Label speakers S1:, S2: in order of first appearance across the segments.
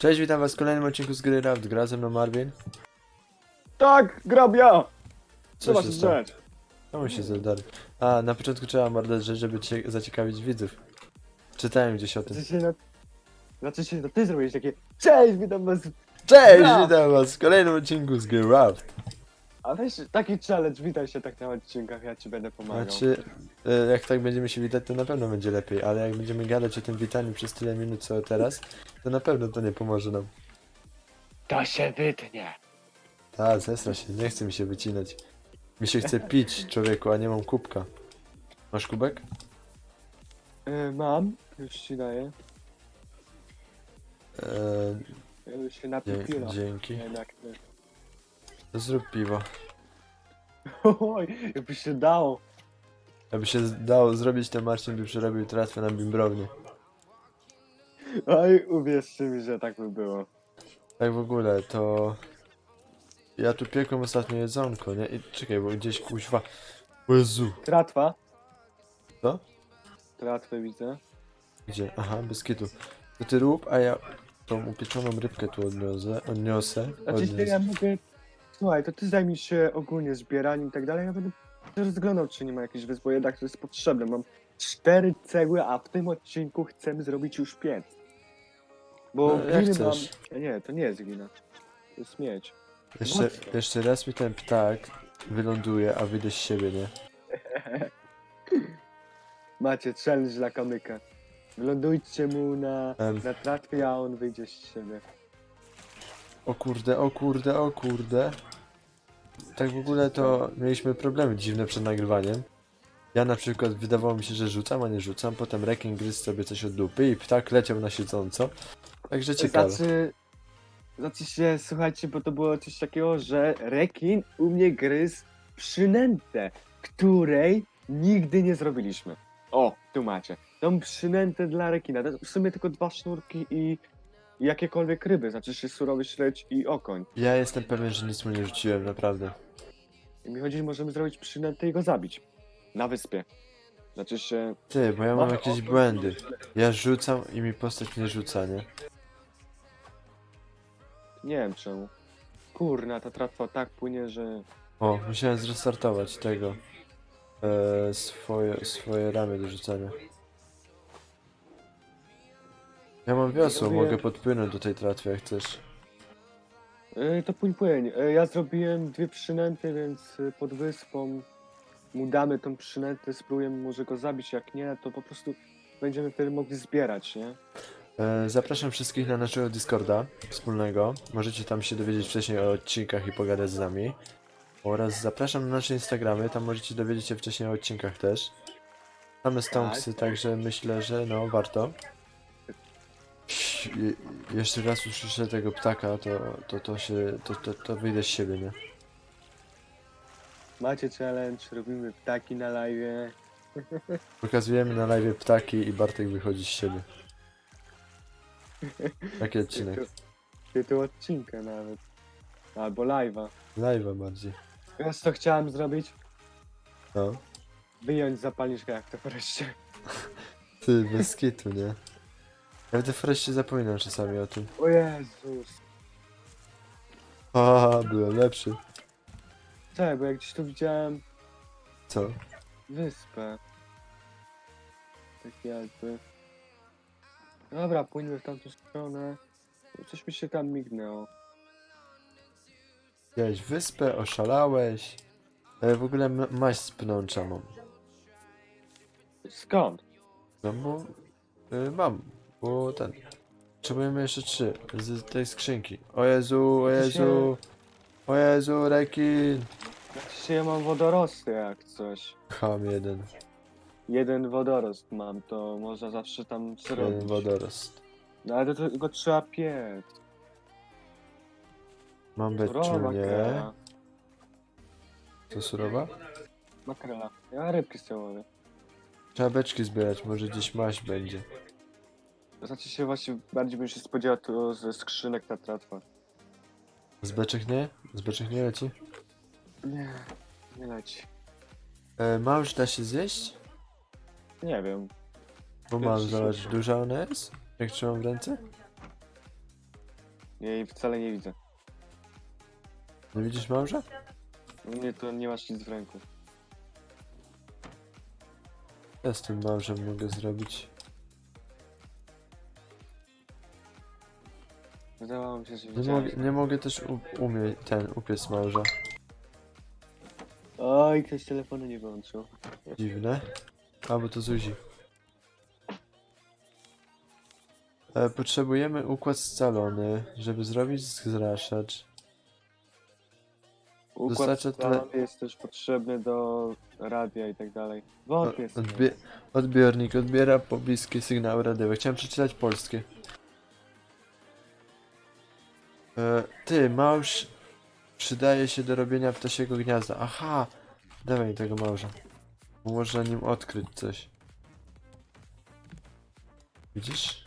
S1: Cześć, witam was w kolejnym odcinku z gry Raft. Gra ze mną Marvin.
S2: Tak, grabia! Trzeba
S1: się stało?
S2: zdać.
S1: Czemu się zadali? A, na początku trzeba mordać rzecz, żeby cię zaciekawić widzów. Czytałem gdzieś o tym.
S2: Znaczy się na... Znaczy się, no ty zrobiłeś takie Cześć, witam was!
S1: Cześć, witam was w kolejnym odcinku z gry Raft.
S2: A weź taki challenge, witaj się tak na odcinkach, ja ci będę pomagał.
S1: Znaczy, e, jak tak będziemy się witać, to na pewno będzie lepiej, ale jak będziemy gadać o tym witaniu przez tyle minut co teraz, to na pewno to nie pomoże nam.
S2: To się wytnie.
S1: A, zesra się, nie chce mi się wycinać. Mi się chce pić, człowieku, a nie mam kubka. Masz kubek?
S2: E, mam, już ci daję.
S1: E,
S2: Ja już się piwa.
S1: dzięki.
S2: Ty.
S1: Zrób piwo.
S2: Oj, jakby się dało.
S1: Jakby się dało zrobić, to Marcin by przerobił tratwę na bimbrownię.
S2: Oj, uwierzcie mi, że tak by było.
S1: Tak w ogóle, to... Ja tu piekłem ostatnio jedzonko, nie? I czekaj, bo gdzieś kuźwa... O Jezu!
S2: Tratwa?
S1: Co?
S2: Tratwę widzę.
S1: Gdzie? Aha, bez kitu. To ty rób, a ja tą upieczoną rybkę tu odniosę, odniosę,
S2: Znaczy się, ja
S1: odniosę.
S2: mogę... Słuchaj, to ty zajmij się ogólnie zbieraniem i tak dalej, ja będę rozglądał, czy nie ma jakichś wysp, bo jednak to jest potrzebne. Mam cztery cegły, a w tym odcinku chcemy zrobić już piec. Bo
S1: No, jak
S2: gliny mam...
S1: chcesz.
S2: Nie, to nie jest glina. To jest miedź.
S1: Jeszcze, jeszcze raz mi ten ptak wyląduje, a wyjdę z siebie, nie?
S2: Macie challenge dla kamyka. Wylądujcie mu na,
S1: Em.
S2: na tratwie, a on wyjdzie z siebie.
S1: O kurde, o kurde, o kurde. Tak w ogóle to mieliśmy problemy dziwne przed nagrywaniem. Ja na przykład wydawało mi się, że rzucam, a nie rzucam, potem rekin gryzł sobie coś od dupy i ptak leciał na siedząco. Także ciekawe.
S2: Znaczy, znaczy się, słuchajcie, bo to było coś takiego, że rekin u mnie gryzł przynętę, której nigdy nie zrobiliśmy. O, tu macie. Tą przynętę dla rekina. W sumie tylko dwa sznurki i i jakiekolwiek ryby, znaczy się surowy śledź i okoń.
S1: Ja jestem pewien, że nic mu nie rzuciłem, naprawdę.
S2: I mi chodzi, że możemy zrobić przynętę i go zabić. Na wyspie. Znaczy się...
S1: Ty, bo ja mam
S2: O,
S1: jakieś
S2: o,
S1: błędy. Ja rzucam i mi postać nie rzuca, nie?
S2: Nie wiem czemu. Kurna, ta tratwa tak płynie, że...
S1: O, musiałem zrestartować tego. E, swoje, swoje ramy do rzucania. Ja mam wiosło,
S2: Zrobię-
S1: mogę podpłynąć do tej tratwy jak chcesz.
S2: Yy, to płyń, płyń. Yy, ja zrobiłem dwie przynęty, więc yy, pod wyspą mu damy tą przynętę, spróbujemy może go zabić, jak nie, to po prostu będziemy wtedy mogli zbierać, nie?
S1: E, zapraszam wszystkich na naszego Discorda wspólnego. Możecie tam się dowiedzieć wcześniej o odcinkach i pogadać z nami. Oraz zapraszam na nasze Instagramy, tam możecie dowiedzieć się wcześniej o odcinkach też. Same stonksy, także myślę, że no warto. Je, jeszcze raz usłyszę tego ptaka, to, to, to się, to, to, to wyjdę z siebie, nie?
S2: Macie challenge, robimy ptaki na live.
S1: Pokazujemy na live ptaki i Bartek wychodzi z siebie. Taki odcinek.
S2: Tytuł, tytuł odcinka nawet. Albo live'a.
S1: Live'a bardziej.
S2: Wiesz co chciałem zrobić?
S1: No.
S2: Wyjąć zapalniczkę jak to wreszcie.
S1: Ty, bez kitu, nie? Ja w The Forestie zapominam czasami o tym.
S2: O Jezus.
S1: A, byłem lepszy.
S2: Czekaj, bo jak gdzieś tu widziałem
S1: Co?
S2: wyspę. Tak jakby. Dobra, płyniemy w tamtą stronę. Coś mi się tam mignęło.
S1: Widziałeś wyspę, oszalałeś. E, w ogóle m- maść z pnącza mam.
S2: Skąd?
S1: No bo... Y, mam, bo ten... Potrzebujemy jeszcze trzy z tej skrzynki. O Jezu, o Jezu. O Jezu, rekin.
S2: Się ja mam wodorosty jak coś.
S1: Ham jeden.
S2: Jeden wodorost mam, to można zawsze tam
S1: Jeden
S2: zrobić.
S1: wodorost.
S2: No ale to, go trzeba piec.
S1: Mam
S2: Surowa
S1: beczunie.
S2: makrela.
S1: To surowa?
S2: Makrela. Ja rybki z łowię.
S1: Trzeba beczki zbierać, może gdzieś maść będzie.
S2: Znaczy się właśnie bardziej bym się spodziewał to ze skrzynek na tratwa.
S1: Z beczek nie? Z beczek nie leci?
S2: Nie, nie leci.
S1: E, małż da się zjeść?
S2: Nie wiem.
S1: Bo mam,
S2: Pierwszy
S1: zobacz,
S2: słyszę.
S1: duża ona jest? Jak trzymam w ręce?
S2: Jej wcale nie widzę.
S1: Nie widzisz małża?
S2: U mnie to nie masz nic w ręku.
S1: Ja z tym małżem mogę zrobić.
S2: Wydawało mi się, że
S1: Nie
S2: widziałem.
S1: mogę, nie mogę też u, umie, ten upiec małża.
S2: Oj, ktoś telefonu nie wyłączył.
S1: Dziwne. A, bo to Zuzi. E, potrzebujemy układ scalony, żeby zrobić zraszacz.
S2: Układ
S1: Dostarcza tyle-
S2: scalony jest też potrzebny do radia i tak dalej. Wątpię
S1: O-
S2: sobie.
S1: Odbie odbiornik odbiera pobliskie sygnały radiowe. Chciałem przeczytać polskie. E, ty, małż przydaje się do robienia ptasiego gniazda. Aha! Dawaj tego małża. Bo Można nim odkryć coś. Widzisz?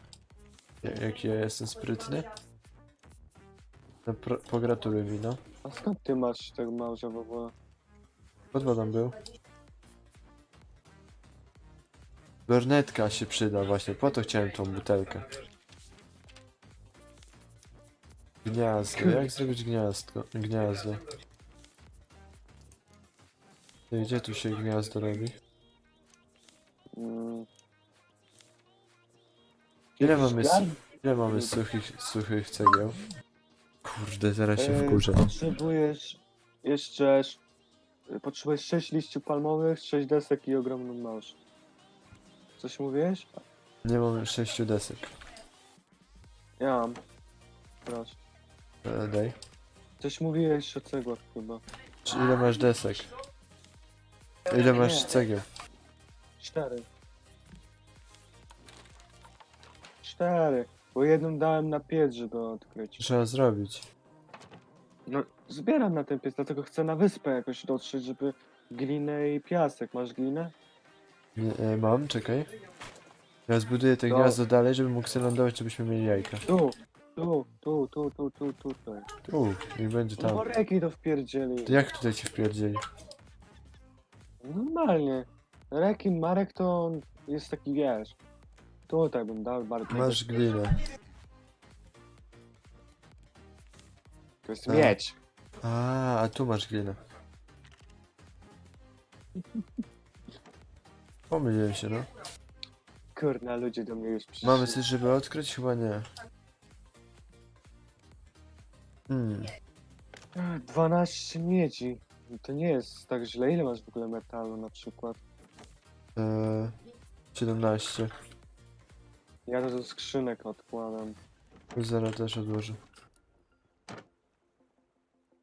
S1: Ja- Jaki ja jestem sprytny? No, pogratuluj mi, no.
S2: A skąd ty masz tego małża w ogóle?
S1: Pod wodą był. Lornetka się przyda właśnie, po to chciałem tą butelkę. Gniazdo, jak zrobić gniazdko? Gniazdo. Ty, Gdzie tu się gniazdo robi?
S2: Mm.
S1: Ile mamy, su ile mamy suchych, suchych cegieł? Kurde, zaraz się
S2: E,
S1: wkurzę.
S2: Potrzebujesz jeszcze... sz- Potrzebujesz 6 liści palmowych, 6 desek i ogromną małż. Coś mówiłeś?
S1: Nie mam sześciu desek.
S2: Ja mam. Proszę.
S1: E, daj.
S2: Coś mówiłeś o cegłach chyba.
S1: Czy ile masz desek? Ile masz cegieł?
S2: Cztery. Cztery. Bo jedną dałem na piec, żeby odkryć.
S1: Trzeba zrobić.
S2: No, zbieram na ten piec, dlatego chcę na wyspę jakoś dotrzeć, żeby glinę i piasek. Masz glinę?
S1: Nie, e, mam, czekaj. Ja zbuduję te
S2: No.
S1: gniazdo dalej, żeby mógł sobie lądować, żebyśmy mieli jajka.
S2: Tu, tu, tu, tu, tu, tu, tu, tu.
S1: Tu, niech będzie
S2: No
S1: tam.
S2: woreki to wpierdzieli.
S1: To jak tutaj ci wpierdzieli?
S2: Normalnie. Rekin, Marek to on jest taki, wiesz. Tutaj bym dał bardziej.
S1: Masz glinę.
S2: To jest
S1: A.
S2: miedź.
S1: A, a tu masz glinę. Pomyliłem się, no.
S2: Kurna, ludzie do mnie już przyszli.
S1: Mamy coś, żeby odkryć? Chyba nie. Hmm,
S2: Ech, 12 miedzi. To nie jest tak źle. Ile masz w ogóle metalu na przykład?
S1: e, 17.
S2: Ja to do skrzynek odkładam.
S1: Zaraz też odłożę.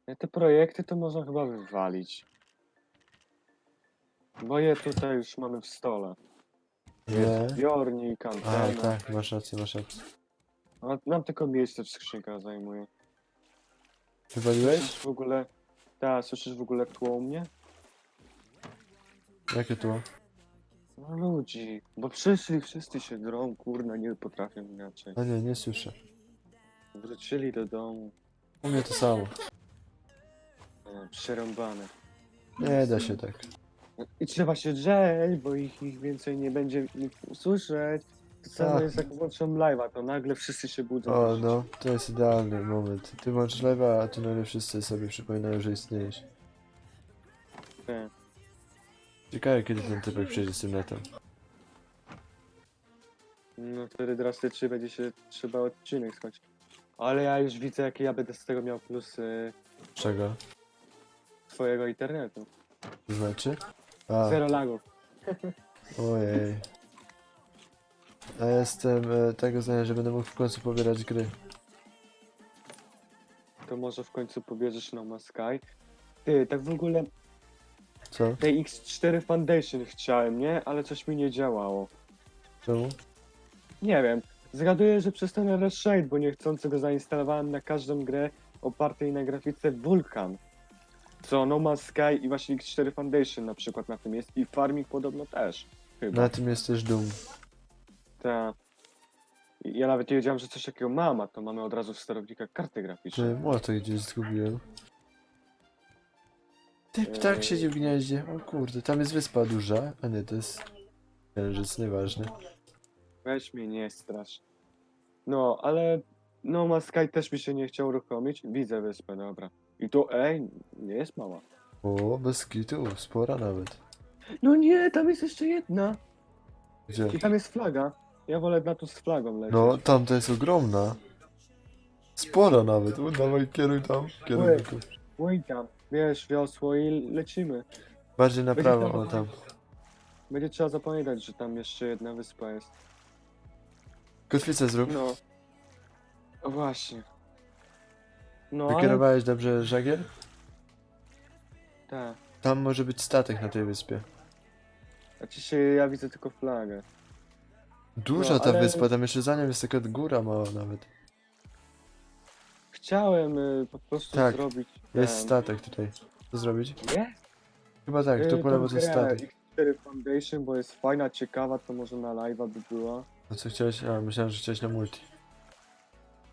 S2: Ja te projekty to można chyba wywalić. Bo je tutaj już mamy w stole.
S1: Nie.
S2: Jest zbiornik,
S1: A,
S2: antena.
S1: tak, masz rację, masz rację.
S2: A Nam tylko miejsce w skrzynkach zajmuje.
S1: Wywaliłeś?
S2: Słyszysz w ogóle... Tak, słyszysz w ogóle tło u mnie?
S1: Jakie tu?
S2: No ludzi, bo przyszli, wszyscy się drą, kurna, nie potrafią inaczej.
S1: A nie, nie słyszę.
S2: Wrócili do domu,
S1: U mnie to samo.
S2: e, przerąbane.
S1: Nie da się tak.
S2: I trzeba się drzeć, bo ich, ich więcej nie będzie nikt usłyszeć. To samo
S1: Tak.
S2: jest jak włączam live'a, to nagle wszyscy się budzą.
S1: O, no, to jest idealny moment. Ty włączysz lewa, a tu nagle wszyscy sobie przypominają, że istniejesz.
S2: Tak.
S1: Ciekawe, kiedy ten typek przyjdzie z tym netem.
S2: No wtedy drastycznie będzie się trzeba odcinek słuchać. Ale ja już widzę, jakie ja będę z tego miał plusy
S1: Czego?
S2: twojego internetu.
S1: To znaczy? A,
S2: Zero lagów.
S1: ojej. Ja jestem e, tego zdania, że będę mógł w końcu pobierać gry.
S2: To może w końcu pobierzesz No Man's Sky. Ty, tak w ogóle
S1: Co?
S2: tej X4 Foundation chciałem, nie? Ale coś mi nie działało.
S1: Czemu?
S2: Nie wiem. Zgaduję, że przez ten Rush Shade, bo niechcący go zainstalowałem na każdą grę opartej na grafice Vulkan. Co No Man's Sky i właśnie X4 Foundation na przykład na tym jest i Farming podobno też. Chyba.
S1: Na tym jest też Doom.
S2: Ta. I Ja nawet nie wiedziałem, że coś takiego mam, a to mamy od razu w sterownikach karty graficzne.
S1: Czy młotek gdzieś zgubiłem? Ty ptak
S2: Eee.
S1: siedzi w gnieździe. O kurde, tam jest wyspa duża. A nie, to jest księżyc, nieważne.
S2: Weź mnie, nie strasz. No, ale No, ma Sky też mi się nie chciał uruchomić. Widzę wyspę, dobra. I to, ej, nie jest mała.
S1: O, bez kitu, spora nawet.
S2: No nie, tam jest jeszcze jedna.
S1: Gdzie?
S2: I tam jest flaga. Ja wolę na tu z flagą lecieć.
S1: No, tamta jest ogromna. Spora nawet. O, dawaj, kieruj tam. Kieruj tylko.
S2: Oj tam, wiesz, wiosło i lecimy.
S1: Bardziej na
S2: Będzie
S1: prawo,
S2: tam-
S1: o tam.
S2: Będzie trzeba zapamiętać, że tam jeszcze jedna wyspa jest.
S1: Kotwicę zrób.
S2: No. O właśnie. No, ale...
S1: Wykierowałeś dobrze żagiel?
S2: Tak.
S1: Tam może być statek na tej wyspie.
S2: Znaczy się, ja widzę tylko flagę.
S1: Duża
S2: No,
S1: ta
S2: ale-
S1: wyspa, tam jeszcze za nią jest taka góra mała nawet.
S2: Chciałem y, po prostu
S1: Tak,
S2: zrobić...
S1: Jest
S2: ten-
S1: statek tutaj. Co zrobić?
S2: Jest?
S1: Chyba tak, tu
S2: Y,
S1: po lewo to statek.
S2: X4 Foundation, bo jest fajna, ciekawa, to może na live'a by była.
S1: A co chciałeś? A, myślałem, że chciałeś na multi.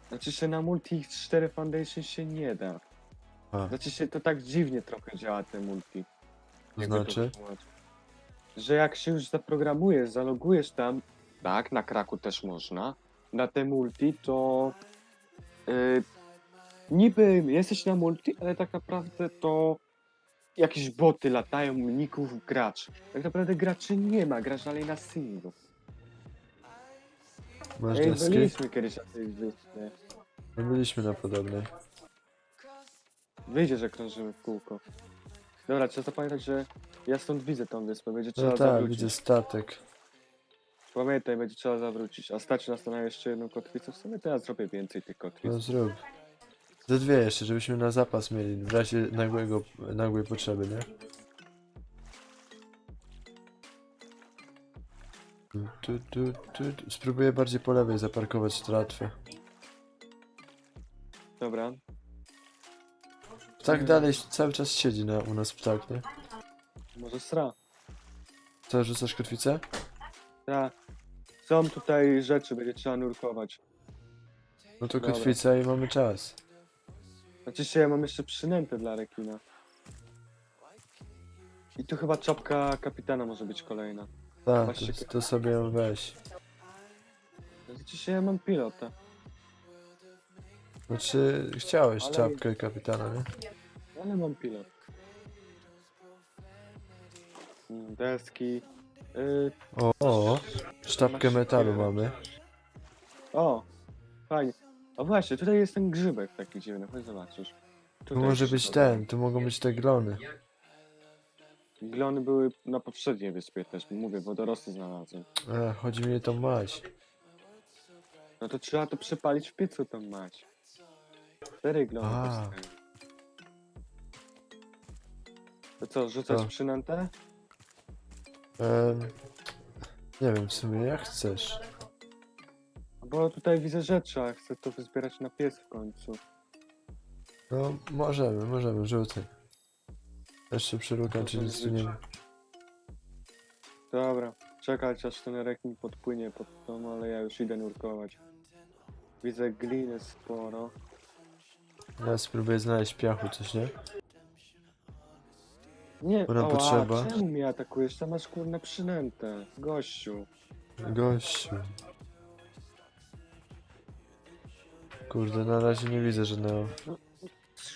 S2: Znaczy się na multi X4 Foundation się nie da.
S1: A,
S2: Znaczy się to tak dziwnie trochę działa te multi.
S1: to
S2: Jakby to
S1: znaczy?
S2: wytłumaczyć. Że jak się już zaprogramujesz, zalogujesz tam, tak, na kraku też można, na te multi, to yy, niby jesteś na multi, ale tak naprawdę to jakieś boty latają, ników graczy. Tak naprawdę graczy nie ma, grasz dalej na singlu.
S1: Masz
S2: Ej,
S1: deski?
S2: byliśmy kiedyś na tej wyspie.
S1: My byliśmy na podobnej.
S2: Wyjdzie, że krążymy w kółko. Dobra, trzeba zapamiętać, że ja stąd widzę tą wyspę, będzie trzeba
S1: No tak,
S2: zawrócić.
S1: widzę statek.
S2: Pamiętaj, będzie trzeba zawrócić. A stać nas to na jeszcze jedną kotwicę. W sumie ja zrobię więcej tych kotwic.
S1: No zrób. Ze dwie jeszcze, żebyśmy na zapas mieli, w razie nagłego, nagłej potrzeby, nie? Tu, tu, tu, tu. Spróbuję bardziej po lewej zaparkować tratwę.
S2: Dobra.
S1: Tak dalej cały czas siedzi na, u nas ptak, nie?
S2: Może sra.
S1: Co, rzucasz kotwicę?
S2: Ja. Są tutaj rzeczy, będzie trzeba nurkować.
S1: No to
S2: Dobra.
S1: kotwica i mamy czas.
S2: Znaczy się, ja mam jeszcze przynętę dla rekina. I tu chyba czapka kapitana może być kolejna.
S1: Tak,
S2: Właśnie-
S1: to, to sobie ją weź.
S2: Znaczy się, ja mam pilota.
S1: Znaczy, chciałeś
S2: Ale-
S1: czapkę kapitana, nie?
S2: Ale mam pilot. Mm, Deski.
S1: O, o sztabkę metalu mamy.
S2: o, fajnie. O właśnie, tutaj jest ten grzybek taki dziwny, chodź zobaczysz.
S1: Tu
S2: Tutaj
S1: może
S2: jest
S1: być ten, tu mogą być te glony.
S2: Glony były na poprzedniej wyspie też, mówię, wodorosty znalazłem.
S1: E, chodzi mi o tą maść.
S2: No to trzeba to przepalić w piecu tą mać. Cztery glony
S1: A.
S2: To co, rzucać
S1: Co?
S2: przynętę?
S1: Em, nie wiem, w sumie jak chcesz.
S2: Bo tutaj widzę rzeczy, a chcę to wyzbierać na piec w końcu.
S1: No, możemy, możemy, rzucaj. Jeszcze przerukam, czy nic tu nie ma.
S2: Dobra, czekać aż ten rekin podpłynie pod tą, ale ja już idę nurkować. Widzę gliny sporo.
S1: Ja spróbuję znaleźć piachu, coś, nie?
S2: Nie,
S1: Bo nam
S2: ała,
S1: potrzeba.
S2: czemu mnie atakujesz? Tam masz kurna przynętę, gościu.
S1: Gościu. Kurde, na razie nie widzę żadnego.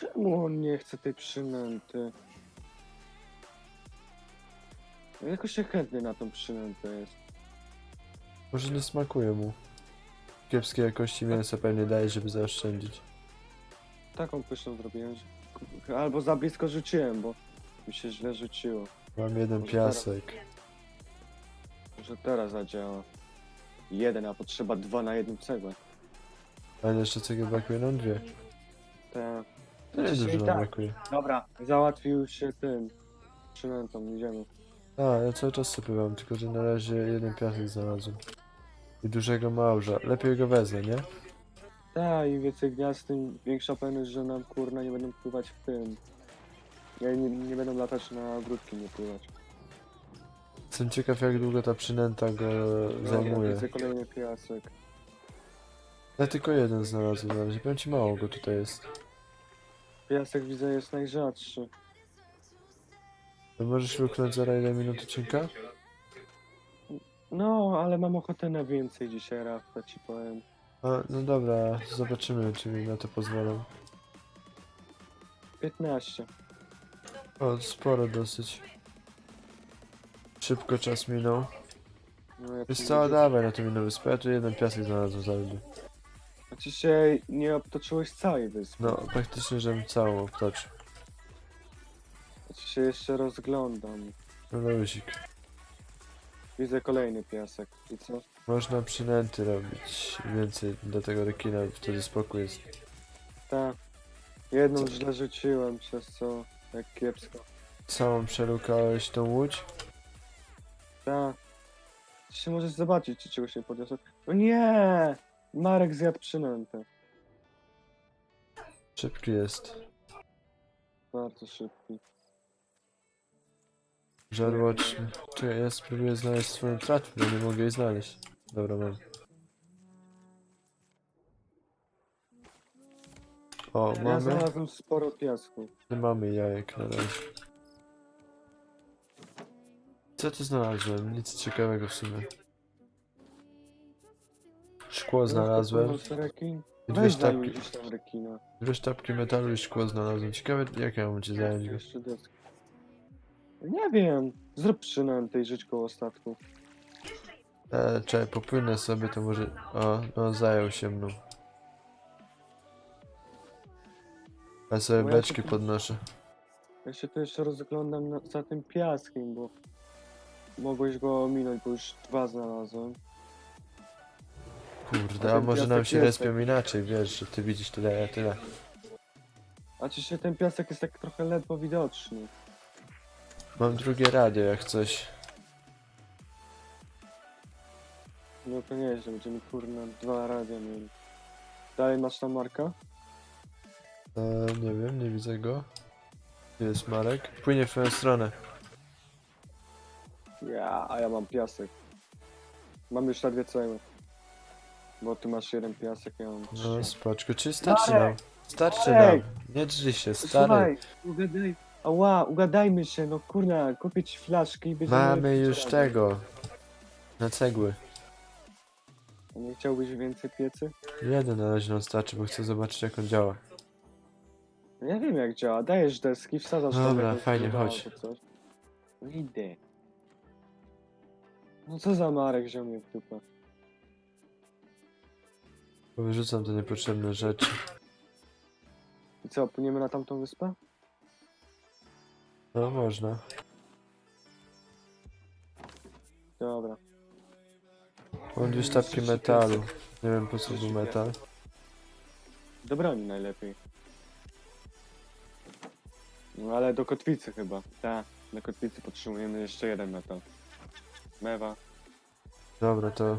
S2: Czemu on nie chce tej przynęty? No Jakoś się chętny na tą przynętę jest.
S1: Może nie smakuje mu. Kiepskiej jakości mięsa pewnie daje, żeby zaoszczędzić.
S2: Taką pyszną zrobiłem, że... Albo za blisko rzuciłem, bo mi się źle rzuciło.
S1: Mam jeden
S2: Może
S1: piasek.
S2: Może teraz zadziała. Jeden, a potrzeba dwa na jedną cegłę.
S1: Ale jeszcze czego brakuje? No dwie.
S2: Tak.
S1: To nie dużo nam
S2: tak.
S1: brakuje.
S2: Dobra, załatwił się tym. Przynętą, idziemy.
S1: A, ja cały czas sobie mam, tylko że na razie jeden piasek znalazłem. I dużego małża. Lepiej go wezmę, nie?
S2: Tak, im więcej gniazd, tym większa pewność, że nam kurna nie będą pływać w tym. Nie, nie, nie będą latać na ogródki, nie pływać.
S1: Jestem ciekaw jak długo ta przynęta go
S2: Dobra,
S1: zajmuje.
S2: Widzę kolejny piasek.
S1: Ja tylko jeden znalazłem na razie. Powiem ci mało go tutaj jest.
S2: Piasek widzę jest najrzadszy.
S1: To możesz luknąć za ile minut odcinka?
S2: No, ale mam ochotę na więcej dzisiaj, Rafta, ci powiem.
S1: A, no dobra, zobaczymy, czy mi na to pozwolą.
S2: 15.
S1: O, sporo dosyć. Szybko czas minął.
S2: No, jak
S1: Wiesz
S2: tu
S1: co,
S2: widzisz-
S1: dawaj na tą inną wyspę, ja tu jeden piasek znalazłem zaledwie.
S2: Znaczy się nie obtoczyłeś całej wyspy.
S1: No, praktycznie, żebym całą obtoczył.
S2: Znaczy się jeszcze rozglądam.
S1: No luzik.
S2: Widzę kolejny piasek. I co?
S1: Można przynęty robić więcej do tego rekina, wtedy spokój jest.
S2: Tak. Jedną
S1: Co?
S2: źle rzuciłem, przez co jak kiepsko.
S1: Całą przelukałeś tą łódź?
S2: Tak. Się możesz zobaczyć, czy czegoś nie podniosłem. No nie! Marek zjadł przynętę.
S1: Szybki jest.
S2: Bardzo szybki.
S1: Żarłoczny. Czekaj, ja spróbuję znaleźć swoją tratwę, bo nie mogę jej znaleźć. Dobra, mam. O,
S2: Ja
S1: mamy?
S2: znalazłem sporo piasku.
S1: Nie mamy jajek na razie. Co tu znalazłem? Nic ciekawego w sumie. Szkło znalazłem.
S2: Pomóc Rekin?
S1: I dwie
S2: Weź
S1: sztabki,
S2: gdzieś tam rekina.
S1: dwie sztabki metalu i szkło znalazłem. Ciekawe jak ja mam cię zająć go.
S2: Jeszcze. Nie wiem. Zrób przynętę i żyć koło statku.
S1: E, czekaj, popłynę sobie to może... O, no zajął się mną. Ja sobie
S2: ja
S1: beczki podnoszę.
S2: Ja się tu jeszcze rozglądam na, za tym piaskiem, bo mogłeś go ominąć, bo już dwa znalazłem.
S1: Kurde,
S2: A
S1: a
S2: ten
S1: może nam
S2: piasek
S1: się
S2: jest
S1: respią inaczej, wiesz, że ty widzisz tyle, ja tyle.
S2: A czy się ten piasek jest tak trochę ledwo widoczny?
S1: Mam drugie radio jak coś.
S2: No to nieźle, będziemy kurna dwa radia mieli. Dalej masz tam Marka?
S1: E, nie wiem, nie widzę go. Gdzie jest Marek? Płynie w twoją stronę.
S2: Ja, a ja mam piasek. Mam już ledwie całe. Bo ty masz jeden piasek, ja mam trzy.
S1: No spoczko, czy starczy nam?
S2: Marek!
S1: Starczy
S2: Marek!
S1: nam. Nie drży się, stary.
S2: Słuchaj, ugadaj. Ała, ugadajmy się, no kurna, kupię ci flaszki i będziemy...
S1: Mamy już
S2: razem.
S1: tego. Na cegły.
S2: Nie chciałbyś więcej piecy?
S1: Jeden na razie nam starczy, bo chcę zobaczyć jak on działa.
S2: Ja wiem jak działa, dajesz deski, wsadzasz
S1: Dobra,
S2: jakąś
S1: fajnie,
S2: drugą
S1: chodź.
S2: coś. No idę. No co za Marek wziął mnie w dupę.
S1: Bo wyrzucam te niepotrzebne rzeczy.
S2: I co, płyniemy na tamtą wyspę?
S1: No można.
S2: Dobra.
S1: Mam dwie sztabki metalu. Nie wiem po co był metal.
S2: Do broni najlepiej. No ale do kotwicy chyba. Tak, do kotwicy potrzebujemy jeszcze jeden metal. Mewa.
S1: Dobra, to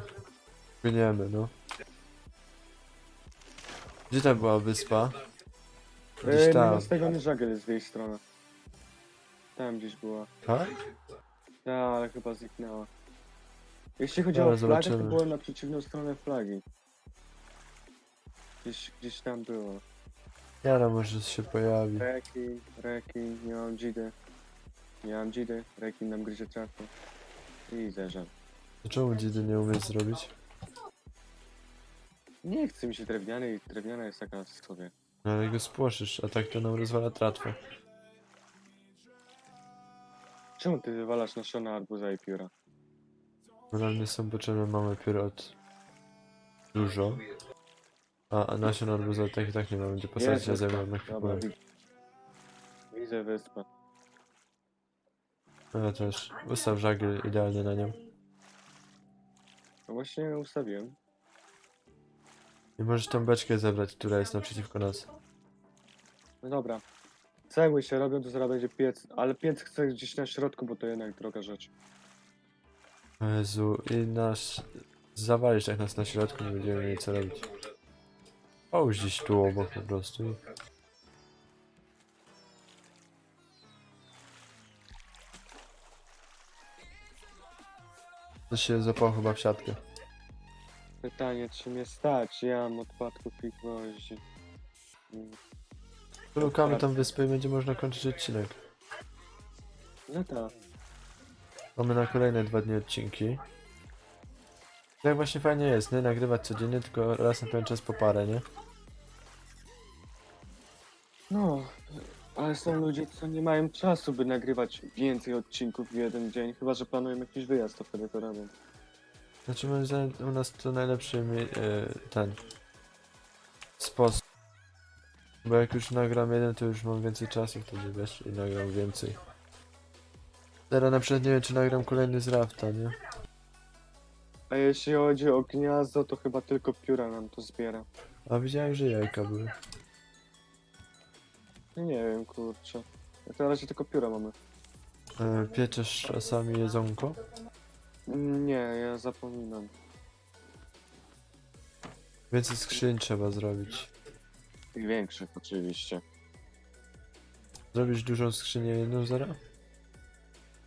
S1: płyniemy, no. Gdzie tam była wyspa? Gdzieś
S2: Yy,
S1: tam.
S2: z tego nie żagiel jest z jej strony. Tam gdzieś była.
S1: A?
S2: Tak, ale chyba zniknęła. Jeśli chodzi
S1: Dobra,
S2: o flagę, to
S1: zobaczymy.
S2: byłem na przeciwną stronę flagi. Gdzieś, gdzieś tam było.
S1: Jara może się pojawi.
S2: Rekin, rekin, nie mam dzidy. Nie mam dzidy, rekin nam gryzie trawkę. I zerzem.
S1: To Czemu dzidy nie umiesz zrobić?
S2: Nie chce mi się drewniany i drewniana jest taka sobie.
S1: No ale go spłoszysz, a tak to nam rozwala tratwę.
S2: Czemu ty wywalasz nasiona arbuza i pióra?
S1: Bo nam nie są potrzebne, mamy pierot. Dużo. A, a nasion arbuza tak i tak nie mamy gdzie posadzić, ja
S2: Jest
S1: zajmę na chwilę.
S2: widzę. Widzę wyspę.
S1: No ja też. Ustaw żagiel idealnie na nią.
S2: No właśnie ją ustawiłem.
S1: I możesz tą beczkę zebrać, która jest naprzeciwko nas.
S2: No dobra. Cegły się robią, to zaraz będzie piec. Ale piec chcę gdzieś na środku, bo to jednak droga rzecz.
S1: O Jezu, i nasz... Zawalisz jak nas na środku, nie będziemy mieli co robić. Połóż gdzieś tu obok po prostu i... To się zapał chyba w siatkę.
S2: Pytanie, czy mnie stać? Ja mam odpadków i gwoździ. Mm,
S1: Lukamy tam wyspę i będzie można kończyć odcinek.
S2: No tak.
S1: Mamy na kolejne dwa dni odcinki. Tak właśnie fajnie jest, nie nagrywać codziennie, tylko raz na pewien czas po parę, nie?
S2: No, ale są ludzie, co nie mają czasu, by nagrywać więcej odcinków w jeden dzień, chyba że planują jakiś wyjazd, to wtedy to robią.
S1: Znaczy moim zdaniem u nas to najlepszy mi- e, ten sposób. Bo jak już nagram jeden, to już mam więcej czasu wtedy wiesz i nagram więcej. Teraz na przykład nie wiem czy nagram kolejny z Rafta, nie?
S2: A jeśli chodzi o gniazdo, to chyba tylko pióra nam to zbiera.
S1: A widziałem, że jajka były.
S2: Nie wiem, kurczę. Jak na razie tylko pióra mamy.
S1: E, pieczesz czasami jedzonko?
S2: Nie, ja zapominam.
S1: Więcej skrzyń trzeba zrobić.
S2: Tych większych oczywiście.
S1: Zrobisz dużą skrzynię jedną zera?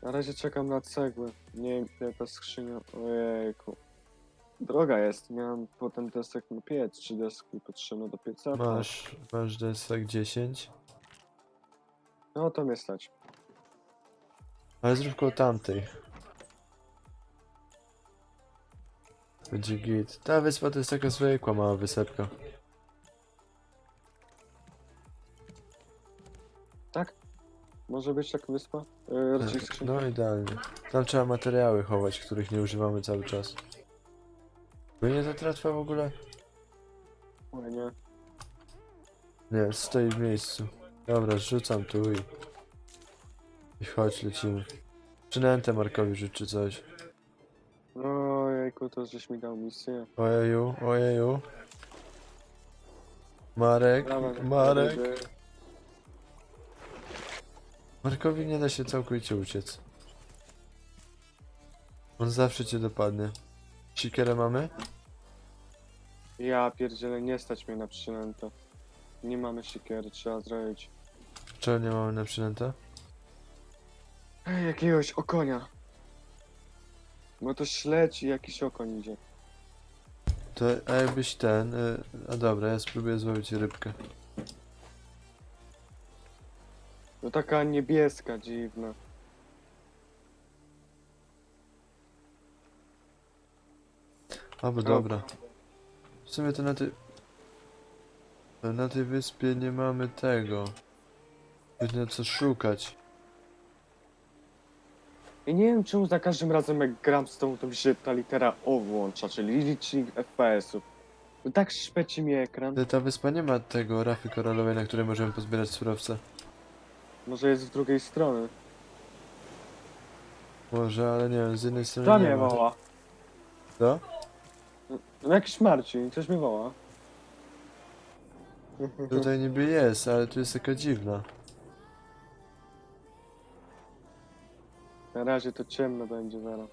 S2: Na razie czekam na cegły. Nie wiem, ile ta skrzynia... Ojejku. Droga jest, miałem potem desek na piec, trzy deski potrzebne do pieca.
S1: Masz, masz desek 10.
S2: No to mnie stać.
S1: Ale zrób koło tamtej. Będzie git. Ta wyspa to jest taka zwykła mała wysepka.
S2: Tak? Może być taka wyspa? Yy, raczej skrzynka.
S1: No idealnie. Tam trzeba materiały chować, których nie używamy cały czas. Bo nie ta tratwa w ogóle?
S2: Oj, nie.
S1: Nie, stoi w miejscu. Dobra, rzucam tu i... I chodź, lecimy. Przynętę Markowi rzuć coś.
S2: Ojejku, to żeś mi dał misję.
S1: Ojeju, ojeju. Marek,
S2: Dawaj,
S1: Marek.
S2: dawaj,
S1: Markowi nie da się całkowicie uciec. On zawsze cię dopadnie. Sikierę mamy?
S2: Ja pierdzielę, nie stać mnie na przynętę. Nie mamy siekiery, trzeba zrobić.
S1: Czego nie mamy na przynętę?
S2: Ej, jakiegoś okonia. No to śledź i jakiś okoń idzie.
S1: To a jakbyś ten... Y, a dobra, ja spróbuję złowić rybkę.
S2: No taka niebieska, dziwna.
S1: Albo dobra. W sumie to na tej... Na tej wyspie nie mamy tego. Będzie co szukać.
S2: I nie wiem czemu za każdym razem jak gram z tą, to mi się ta litera O włącza, czyli licznik FPS-ów. No tak szpeci mi ekran.
S1: Ale ta wyspa nie ma tego rafy koralowej, na której możemy pozbierać surowce.
S2: Może jest z drugiej strony.
S1: Może, ale nie wiem, z jednej strony
S2: To
S1: nie
S2: mnie
S1: ma.
S2: woła.
S1: Co?
S2: No jakiś Marcin, coś mnie woła.
S1: Tutaj niby jest, ale tu jest taka dziwna.
S2: Na razie to ciemno będzie zaraz.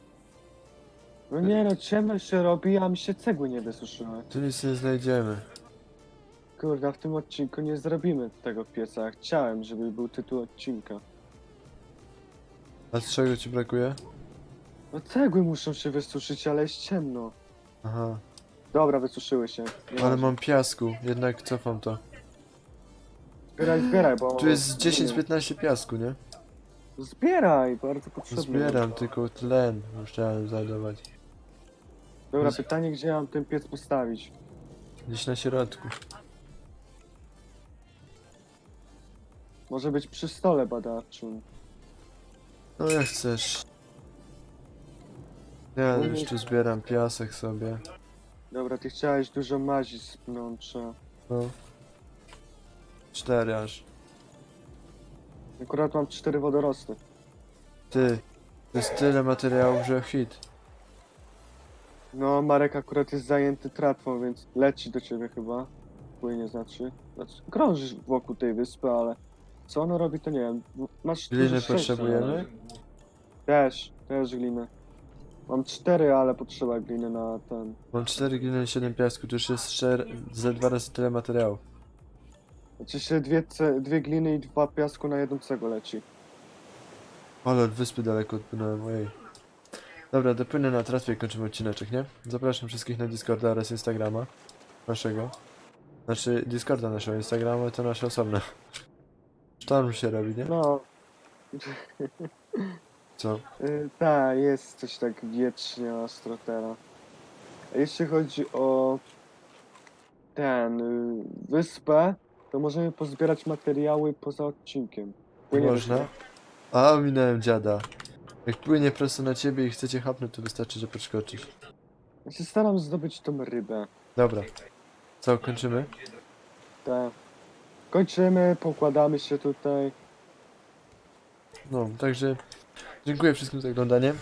S2: No nie no, ciemno się robi, a mi się cegły nie wysuszyły.
S1: Tu nic nie znajdziemy.
S2: Kurde, a w tym odcinku nie zrobimy tego pieca. Chciałem, żeby był tytuł odcinka.
S1: A z czego ci brakuje?
S2: No cegły muszą się wysuszyć, ale jest ciemno.
S1: Aha.
S2: Dobra, wysuszyły się. Nie
S1: Ale
S2: ma-
S1: mam piasku, jednak cofam to.
S2: Zbieraj, zbieraj, bo...
S1: Tu jest 10-15 piasku, nie?
S2: Zbieraj, bardzo potrzebne.
S1: Zbieram tylko tlen, już chciałem znajdować.
S2: Dobra,
S1: Z-
S2: pytanie, gdzie mam ten piec postawić?
S1: Gdzieś na środku.
S2: Może być przy stole badawczym.
S1: No jak chcesz. Ja już
S2: nie-
S1: tu zbieram piasek sobie.
S2: Dobra, ty chciałeś dużo mazi z pnącza.
S1: No. Cztery aż.
S2: Akurat mam cztery wodorosty.
S1: Ty. To jest tyle materiałów, że hit.
S2: No, Marek akurat jest zajęty tratwą, więc leci do ciebie chyba. Płynie znaczy. znaczy krążysz wokół tej wyspy, ale co ono robi, to nie wiem. Masz
S1: Gliny
S2: dużo szczęścia,
S1: potrzebujemy?
S2: ale- Też, też gliny. Mam cztery, ale potrzeba gliny na ten.
S1: Mam 4 gliny, 7 piasku, to już jest cztery, ze dwa razy tyle materiału.
S2: Znaczy się dwie, ce- dwie gliny i dwa piasku na jedną cegło leci.
S1: Ale od wyspy daleko odpłynąłem, ojej. Dobra, dopłynę na tratwie i kończymy odcineczek, nie? Zapraszam wszystkich na Discorda oraz Instagrama naszego. Znaczy, Discorda naszego, Instagrama to nasze osobne. Sztorm się robi, nie?
S2: No,
S1: Co?
S2: y, tak, jest coś tak wiecznie ostro teraz. A jeśli chodzi o ten y, wyspę, to możemy pozbierać materiały poza odcinkiem. Płyniemy
S1: Można? A, minąłem dziada. Jak płynie prosto na ciebie i chcecie hapnąć, to wystarczy, że podskoczysz.
S2: Ja się staram zdobyć tą rybę.
S1: Dobra. Co, kończymy?
S2: Tak. Kończymy, pokładamy się tutaj.
S1: No, także dziękuję wszystkim za oglądanie.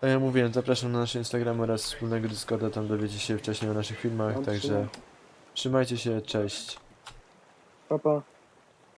S1: Tak jak mówiłem, zapraszam na nasze Instagramy oraz wspólnego Discorda, tam dowiecie się wcześniej o naszych filmach, także
S2: trzymaj.
S1: trzymajcie się, cześć.
S2: Bye.